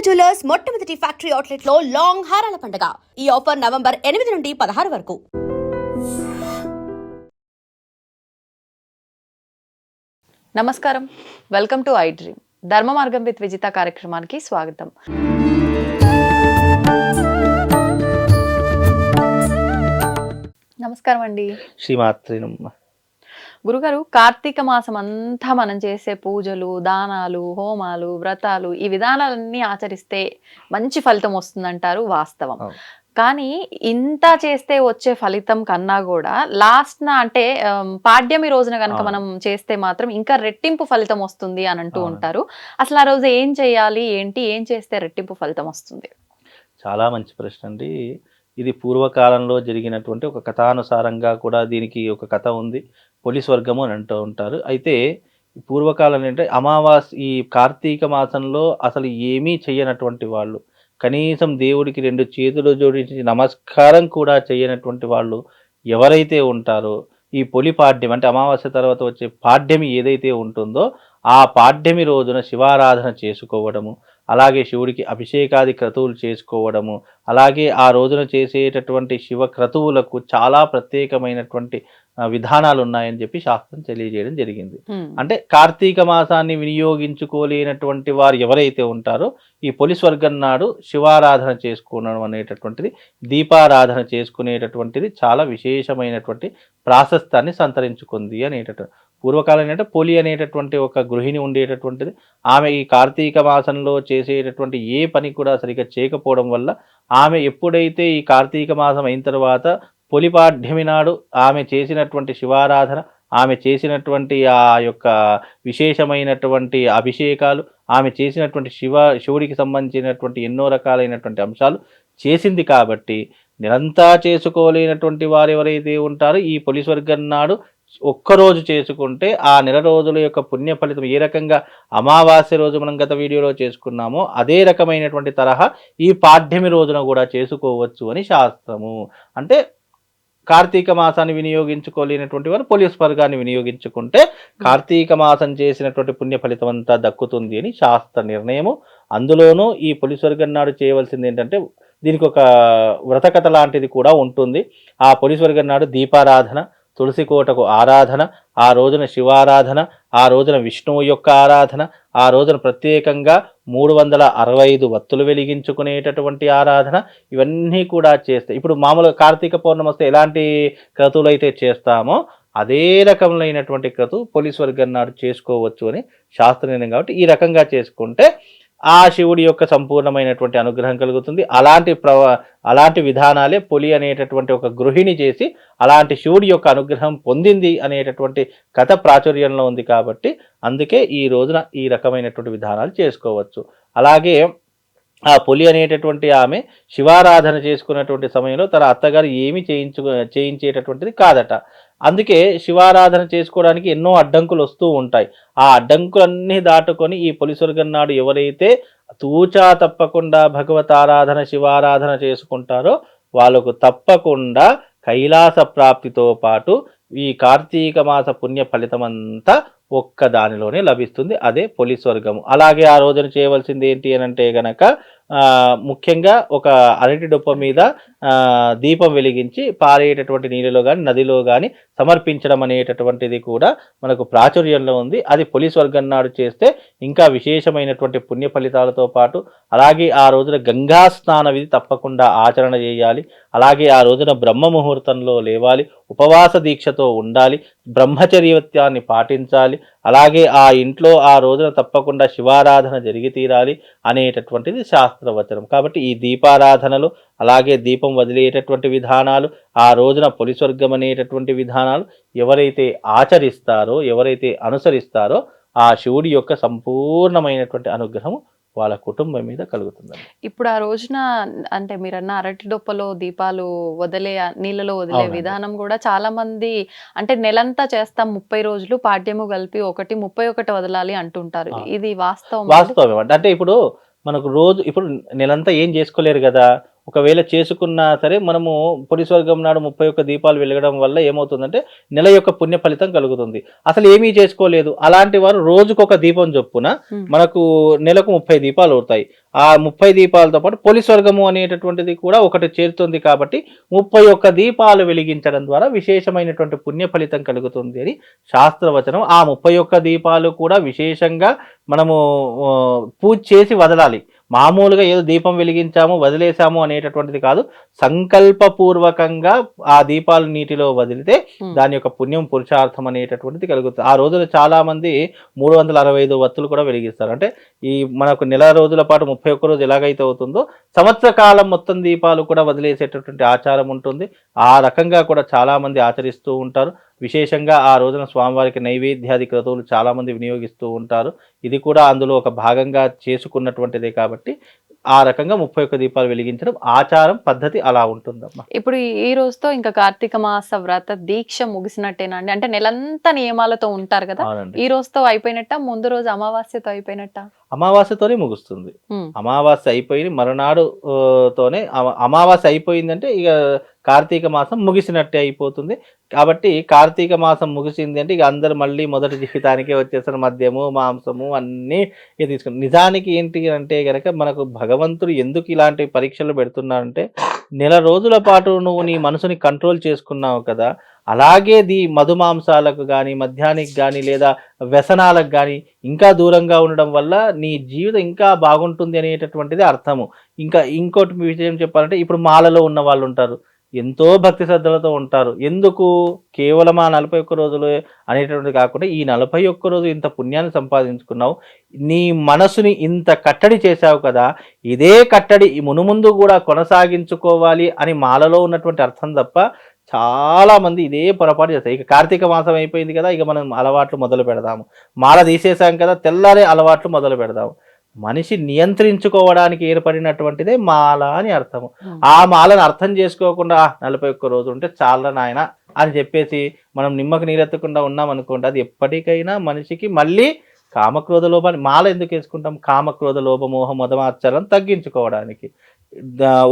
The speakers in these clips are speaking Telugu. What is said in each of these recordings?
జ్యువెలర్స్ మొట్టమొదటి ఫ్యాక్టరీ అవుట్లెట్లో లాంగ్ హారాల పండుగ. ఈ ఆఫర్ నవంబర్ ఎనిమిది నుండి పదహారు వరకు. నమస్కారం. వెల్కమ్ టు ఐ డ్రీమ్ ధర్మ మార్గం విత్ విజిత కార్యక్రమానికి స్వాగతం. నమస్కారం అండి. శ్రీమాత్రినమ్మ గురుగారు కార్తీక మాసం అంతా మనం చేసే పూజలు దానాలు హోమాలు వ్రతాలు ఈ విధానాలన్నీ ఆచరిస్తే మంచి ఫలితం వస్తుందంటారు వాస్తవం. కానీ ఇంత చేస్తే వచ్చే ఫలితం కన్నా కూడా లాస్ట్ నా అంటే పాడ్యమి రోజున కనుక. మనం చేస్తే మాత్రం ఇంకా రెట్టింపు ఫలితం వస్తుంది అని అంటూ. ఉంటారు అసలు ఆ రోజు ఏం చేయాలి ఏంటి ఏం చేస్తే రెట్టింపు ఫలితం వస్తుంది చాలా మంచి ప్రశ్న అండి ఇది పూర్వకాలంలో జరిగినటువంటి ఒక కథానుసారంగా కూడా దీనికి ఒక కథ ఉంది పోలీస్ వర్గము అని అంటూ ఉంటారు. అయితే పూర్వకాలం ఏంటంటే అమావాస్ ఈ కార్తీక మాసంలో అసలు ఏమీ చేయనటువంటి వాళ్ళు కనీసం దేవుడికి రెండు చేతులు జోడించి నమస్కారం కూడా చేయనటువంటి వాళ్ళు ఎవరైతే ఉంటారో ఈ పొలి పాడ్యం అంటే అమావాస్య తర్వాత వచ్చే పాడ్యం ఏదైతే ఉంటుందో ఆ పాడ్యమి రోజున శివారాధన చేసుకోవడము అలాగే శివుడికి అభిషేకాది క్రతువులు చేసుకోవడము అలాగే ఆ రోజున చేసేటటువంటి శివ క్రతువులకు చాలా ప్రత్యేకమైనటువంటి విధానాలు ఉన్నాయని చెప్పి శాస్త్రం తెలియజేయడం జరిగింది. అంటే కార్తీక మాసాన్ని వినియోగించుకోలేనటువంటి వారు ఎవరైతే ఉంటారో ఈ పొలిస్ వర్గం నాడు శివారాధన చేసుకోవడం అనేటటువంటిది దీపారాధన చేసుకునేటటువంటిది చాలా విశేషమైనటువంటి ప్రాశస్తాన్ని సంతరించుకుంది అనేటటువంటి పూర్వకాలం ఏంటంటే పోలి అనేటటువంటి ఒక గృహిణి ఉండేటటువంటిది. ఆమె ఈ కార్తీక మాసంలో చేసేటటువంటి ఏ పని కూడా సరిగ్గా చేయకపోవడం వల్ల ఆమె ఎప్పుడైతే ఈ కార్తీక మాసం అయిన తర్వాత పొలిపాడ్యమి నాడు ఆమె చేసినటువంటి శివారాధన ఆమె చేసినటువంటి ఆ యొక్క విశేషమైనటువంటి అభిషేకాలు ఆమె చేసినటువంటి శివ శివుడికి సంబంధించినటువంటి ఎన్నో రకాలైనటువంటి అంశాలు చేసింది కాబట్టి నిరంతా చేసుకోలేనటువంటి వారు ఎవరైతే ఉంటారో ఈ పొలిస్వర్గం నాడు ఒక్కరోజు చేసుకుంటే ఆ నెల రోజుల యొక్క పుణ్య ఫలితం ఏ రకంగా అమావాస్య రోజు మనం గత వీడియోలో చేసుకున్నామో అదే రకమైనటువంటి తరహా ఈ పాఠ్యమి రోజున కూడా చేసుకోవచ్చు అని శాస్త్రము. అంటే కార్తీక మాసాన్ని వినియోగించుకోలేనటువంటి వారు పోలీస్ వర్గాన్ని వినియోగించుకుంటే కార్తీక మాసం చేసినటువంటి పుణ్య ఫలితం అంతా దక్కుతుంది అని శాస్త్ర నిర్ణయము. అందులోనూ ఈ పోలీస్ వర్గం నాడు చేయవలసింది ఏంటంటే దీనికి ఒక వ్రతకథ లాంటిది కూడా ఉంటుంది. ఆ పోలీస్ వర్గం నాడు దీపారాధన తులసి కోటకు ఆరాధన ఆ రోజున శివారాధన ఆ రోజున విష్ణువు యొక్క ఆరాధన ఆ రోజున ప్రత్యేకంగా మూడు వందల అరవై ఐదు వత్తులు వెలిగించుకునేటటువంటి ఆరాధన ఇవన్నీ కూడా చేస్తాయి ఇప్పుడు మామూలుగా కార్తీక పౌర్ణమి వస్తే ఎలాంటి క్రతువులు అయితే చేస్తామో అదే రకములైనటువంటి క్రతువు పోలీస్ వర్గం నాడు చేసుకోవచ్చు అని శాస్త్ర నిర్ణయం కాబట్టి ఈ రకంగా చేసుకుంటే ఆ శివుడి యొక్క సంపూర్ణమైనటువంటి అనుగ్రహం కలుగుతుంది. అలాంటి ప్రవ అలాంటి విధానాలే పులి అనేటటువంటి ఒక గృహిణి చేసి అలాంటి శివుడి యొక్క అనుగ్రహం పొందింది అనేటటువంటి కథ ప్రాచుర్యంలో ఉంది కాబట్టి అందుకే ఈ రోజున ఈ రకమైనటువంటి విధానాలు చేసుకోవచ్చు. అలాగే ఆ పులి అనేటటువంటి ఆమె శివారాధన చేసుకున్నటువంటి సమయంలో తన అత్తగారు ఏమి చేయించు చేయించేటటువంటిది కాదట. అందుకే శివారాధన చేసుకోవడానికి ఎన్నో అడ్డంకులు వస్తూ ఉంటాయి. ఆ అడ్డంకులన్నీ దాటుకొని ఈ పొలిస్వర్గం నాడు ఎవరైతే తూచా తప్పకుండా భగవత్ ఆరాధన శివారాధన చేసుకుంటారో వాళ్ళకు తప్పకుండా కైలాస ప్రాప్తితో పాటు ఈ కార్తీక మాస పుణ్య ఫలితమంతా ఒక్క దానిలోనే లభిస్తుంది అదే పోలీస్ వర్గము. అలాగే ఆ రోజున చేయవలసింది ఏంటి అని అంటే గనక ముఖ్యంగా ఒక అరటి డొప్ప మీద దీపం వెలిగించి పారేటటువంటి నీళ్ళలో కానీ నదిలో కానీ సమర్పించడం అనేటటువంటిది కూడా మనకు ప్రాచుర్యంలో ఉంది. అది పోలీస్ వర్గం నాడు చేస్తే ఇంకా విశేషమైనటువంటి పుణ్య ఫలితాలతో పాటు అలాగే ఆ రోజున గంగా స్నాన విధి తప్పకుండా ఆచరణ చేయాలి. అలాగే ఆ రోజున బ్రహ్మ ముహూర్తంలో లేవాలి. ఉపవాస దీక్షతో ఉండాలి. బ్రహ్మచర్యత్యాన్ని పాటించాలి. అలాగే ఆ ఇంట్లో ఆ రోజున తప్పకుండా శివారాధన జరిగి తీరాలి అనేటటువంటిది శాస్త్రవచనం. కాబట్టి ఈ దీపారాధనలు అలాగే దీపం వదిలేటటువంటి విధానాలు ఆ రోజున పొలిస్వర్గం అనేటటువంటి విధానాలు ఎవరైతే ఆచరిస్తారో ఎవరైతే అనుసరిస్తారో ఆ శివుడి యొక్క సంపూర్ణమైనటువంటి అనుగ్రహం వాళ్ళ కుటుంబం మీద కలుగుతుంది ఇప్పుడు ఆ రోజున అంటే మీరన్న అరటి డొప్పలో దీపాలు వదిలే నీళ్ళలో వదిలే. విధానం కూడా చాలా మంది అంటే నెలంతా చేస్తాం ముప్పై రోజులు పాడ్యము కలిపి ఒకటి ముప్పై ఒకటి వదలాలి అంటుంటారు. ఇది వాస్తవం వాస్తవం అంటే ఇప్పుడు మనకు రోజు ఇప్పుడు నెలంతా ఏం చేసుకోలేరు కదా? ఒకవేళ చేసుకున్నా సరే మనము పొలిస్వర్గం నాడు ముప్పై ఒక్క దీపాలు వెలగడం వల్ల ఏమవుతుందంటే నెల యొక్క పుణ్య ఫలితం కలుగుతుంది. అసలు ఏమీ చేసుకోలేదు. అలాంటి వారు రోజుకొక దీపం చొప్పున. మనకు నెలకు ముప్పై దీపాలు అవుతాయి ఆ ముప్పై దీపాలతో పాటు పోలీస్ వర్గము అనేటటువంటిది కూడా ఒకటి చేరుతుంది కాబట్టి ముప్పై ఒక్క దీపాలు వెలిగించడం ద్వారా విశేషమైనటువంటి పుణ్య ఫలితం కలుగుతుంది అని శాస్త్రవచనం. ఆ ముప్పై ఒక్క దీపాలు కూడా విశేషంగా మనము పూజ చేసి వదలాలి. మామూలుగా ఏదో దీపం వెలిగించాము వదిలేసాము అనేటటువంటిది కాదు. సంకల్పపూర్వకంగా ఆ దీపాలు నీటిలో వదిలితే. దాని యొక్క పుణ్యం పురుషార్థం అనేటటువంటిది కలుగుతుంది. ఆ రోజున చాలా మంది మూడు వందల అరవై ఐదు వత్తులు కూడా వెలిగిస్తారు. అంటే ఈ మనకు నెల రోజుల పాటు ముప్పై ఒక్క రోజు ఎలాగైతే అవుతుందో సంవత్సర కాలం మొత్తం దీపాలు కూడా వదిలేసేటటువంటి ఆచారం ఉంటుంది. ఆ రకంగా కూడా చాలా మంది ఆచరిస్తూ ఉంటారు. విశేషంగా ఆ రోజున స్వామివారికి నైవేద్యాది క్రతువులు చాలామంది వినియోగిస్తూ ఉంటారు. ఇది కూడా అందులో ఒక భాగంగా చేసుకున్నటువంటిదే కాబట్టి ఆ రకంగా ముప్పై ఒక్క దీపాలు వెలిగించడం ఆచారం పద్ధతి అలా ఉంటుందమ్మా. ఇప్పుడు ఈ- రోజుతో ఇంకా కార్తీక మాస వ్రత దీక్ష ముగిసినట్టేనా అండి అంటే నెలంతా నియమాలతో ఉంటారు కదా. ఈ రోజుతో అయిపోయినట్ట? ముందు రోజు అమావాస్యతో అయిపోయినట్ట? అమావాస్యతోనే ముగుస్తుంది. అమావాస్య అయిపోయి మరునాడు తోనే అమ- అమావాస్య అయిపోయిందంటే ఇక కార్తీక మాసం ముగిసినట్టే అయిపోతుంది. కాబట్టి కార్తీక మాసం ముగిసింది అంటే ఇక అందరు మళ్ళీ మొదటి జీవితానికే వచ్చేసారు మద్యము మాంసము అన్నీ ఇక తీసుకుని నిజానికి ఏంటి అంటే గనక మనకు భగవంతుడు ఎందుకు ఇలాంటి పరీక్షలు పెడుతున్నాడంటే నెల రోజుల పాటు నువ్వు నీ మనసుని కంట్రోల్ చేసుకున్నావు కదా అలాగే దీ మధుమాంసాలకు కానీ మద్యానికి కానీ లేదా వ్యసనాలకు కానీ ఇంకా దూరంగా ఉండడం వల్ల నీ జీవితం ఇంకా బాగుంటుంది అనేటటువంటిది అర్థము. ఇంకా ఇంకోటి విషయం చెప్పాలంటే ఇప్పుడు మాలలో ఉన్న వాళ్ళు ఉంటారు ఎంతో భక్తి శ్రద్ధలతో ఉంటారు. ఎందుకు? కేవలం ఆ నలభై ఒక్క రోజులు అనేటువంటిది కాకుండా ఈ నలభై ఒక్క రోజు ఇంత పుణ్యాన్ని సంపాదించుకున్నావు నీ మనసుని ఇంత కట్టడి చేశావు కదా ఇదే కట్టడి మునుముందు కూడా కొనసాగించుకోవాలి అని మాలలో ఉన్నటువంటి అర్థం తప్ప చాలామంది ఇదే పొరపాటు చేస్తారు. ఇక కార్తీక మాసం అయిపోయింది కదా ఇక మనం అలవాట్లు మొదలు పెడదాము. మాల తీసేసాం కదా తెల్లారే అలవాట్లు మొదలు పెడదాము. మనిషి నియంత్రించుకోవడానికి ఏర్పడినటువంటిదే మాల అని అర్థము. ఆ మాలను అర్థం చేసుకోకుండా "ఆ, నలభై ఒక్క రోజు ఉంటే చాలా నాయన అని చెప్పేసి మనం నిమ్మకు నీరెత్తకుండా ఉన్నాం అనుకోండి అది ఎప్పటికైనా మనిషికి మళ్ళీ కామక్రోధ లోపాన్ని మాల ఎందుకు వేసుకుంటాం? కామక్రోధ లోభ మోహ మదమాచరం తగ్గించుకోవడానికి.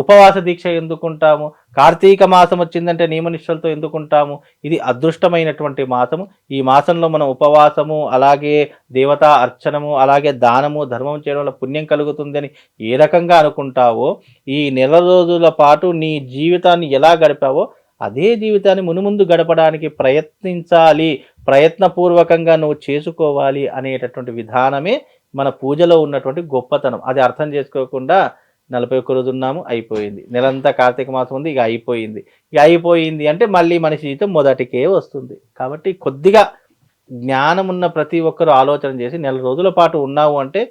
ఉపవాస దీక్ష ఎందుకుంటాము? కార్తీక మాసం వచ్చిందంటే నియమనిష్టలతో ఎందుకుంటాము? ఇది అదృష్టమైనటువంటి మాసము. ఈ మాసంలో మనం ఉపవాసము అలాగే దేవతా అర్చనము అలాగే దానము ధర్మం చేయడం వల్ల పుణ్యం కలుగుతుందని ఏ రకంగా అనుకుంటావో ఈ నెల రోజుల పాటు నీ జీవితాన్ని ఎలా గడిపావో అదే జీవితాన్ని మునుముందు గడపడానికి ప్రయత్నించాలి. ప్రయత్నపూర్వకంగా నువ్వు చేసుకోవాలి అనేటటువంటి విధానమే మన పూజలో ఉన్నటువంటి గొప్పతనం. అది అర్థం చేసుకోకుండా నలభై ఒక్క రోజు ఉన్నాము అయిపోయింది. నెలంతా కార్తీక మాసం ఉంది ఇక అయిపోయింది. ఇక అయిపోయింది అంటే మళ్ళీ మనిషి జీవితం మొదటికే వస్తుంది. కాబట్టి కొద్దిగా జ్ఞానం ఉన్న ప్రతి ఒక్కరు ఆలోచన చేసి నెల రోజుల పాటు ఉన్నావు అంటే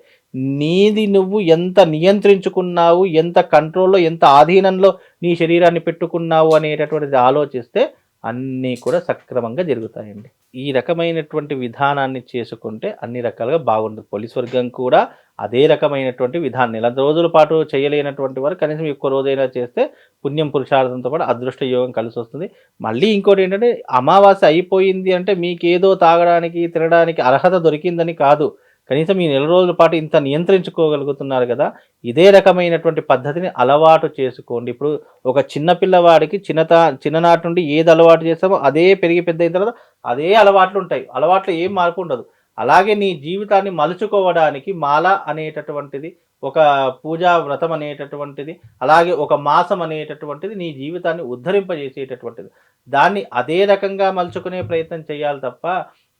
నీది నువ్వు ఎంత నియంత్రించుకున్నావు ఎంత కంట్రోల్లో ఎంత ఆధీనంలో నీ శరీరాన్ని పెట్టుకున్నావు అనేటటువంటిది ఆలోచిస్తే అన్నీ కూడా సక్రమంగా జరుగుతాయండి. ఈ రకమైనటువంటి విధానాన్ని చేసుకుంటే అన్ని రకాలుగా బాగుంటుంది. పోలీస్ వర్గం కూడా అదే రకమైనటువంటి విధానం. నెల రోజుల పాటు చేయలేనటువంటి వారు కనీసం ఎక్కువ రోజైనా చేస్తే పుణ్యం పురుషార్థంతో పాటు అదృష్ట యోగం కలిసి వస్తుంది మళ్ళీ ఇంకోటి ఏంటంటే అమావాస్య అయిపోయింది అంటే మీకేదో తాగడానికి తినడానికి అర్హత దొరికిందని కాదు. కనీసం ఈ నెల రోజుల పాటు ఇంత నియంత్రించుకోగలుగుతున్నారు కదా ఇదే రకమైనటువంటి పద్ధతిని అలవాటు చేసుకోండి. ఇప్పుడు ఒక చిన్న పిల్లవాడికి చిన్నత చిన్ననాటి నుండి ఏది అలవాటు చేస్తామో అదే పెరిగి పెద్ద అయిన తర్వాత అదే అలవాట్లు ఉంటాయి. అలవాట్లు ఏం మార్పు ఉండదు. అలాగే నీ జీవితాన్ని మలుచుకోవడానికి మాల అనేటటువంటిది ఒక పూజా వ్రతం అనేటటువంటిది అలాగే ఒక మాసం అనేటటువంటిది నీ జీవితాన్ని ఉద్ధరింపజేసేటటువంటిది. దాన్ని అదే రకంగా మలుచుకునే ప్రయత్నం చేయాలి తప్ప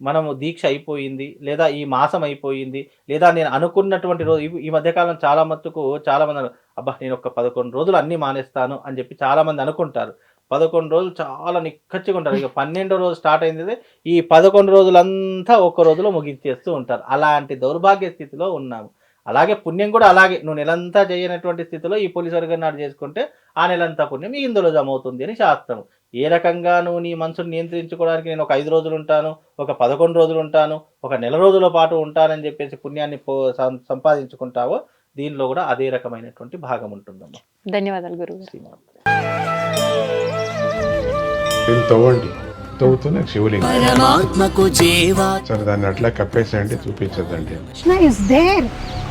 మనము దీక్ష అయిపోయింది లేదా ఈ మాసం అయిపోయింది లేదా నేను అనుకున్నటువంటి రోజు ఈ- మధ్యకాలం చాలా మట్టుకు చాలా మంది అబ్బా నేను ఒక పదకొండు రోజులు అన్నీ మానేస్తాను అని చెప్పి చాలామంది అనుకుంటారు. పదకొండు రోజులు చాలా నిక్కచ్చిగా ఉంటారు. ఇక పన్నెండో రోజు స్టార్ట్ అయింది. ఈ పదకొండు రోజులంతా ఒక్క రోజులో ముగించేస్తూ ఉంటారు. అలాంటి దౌర్భాగ్య స్థితిలో ఉన్నాము. అలాగే పుణ్యం కూడా అలాగే నువ్వు నెలంతా చేయనటువంటి స్థితిలో ఈ పోలీసు వర్గం నాడు చేసుకుంటే ఆ నెలంతా పుణ్యం ఇందులో జమ అవుతుంది అని శాస్త్రం. ఏ రకంగా నువ్వు నీ మనసును నియంత్రించుకోవడానికి నేను ఒక ఐదు రోజులు ఉంటాను ఒక పదకొండు రోజులు ఉంటాను ఒక నెల రోజుల పాటు ఉంటానని చెప్పేసి పుణ్యాన్ని సంపాదించుకుంటావో దీనిలో కూడా అదే రకమైనటువంటి భాగం ఉంటుందమ్మా. ధన్యవాదాలు గురువు తవ్వండి. శివలింగం. పరమాత్మకు జీవా సరే దాన్ని అట్లా కప్పేసేయండి చూపించదండి కృష్ణ ఇస్ దేర్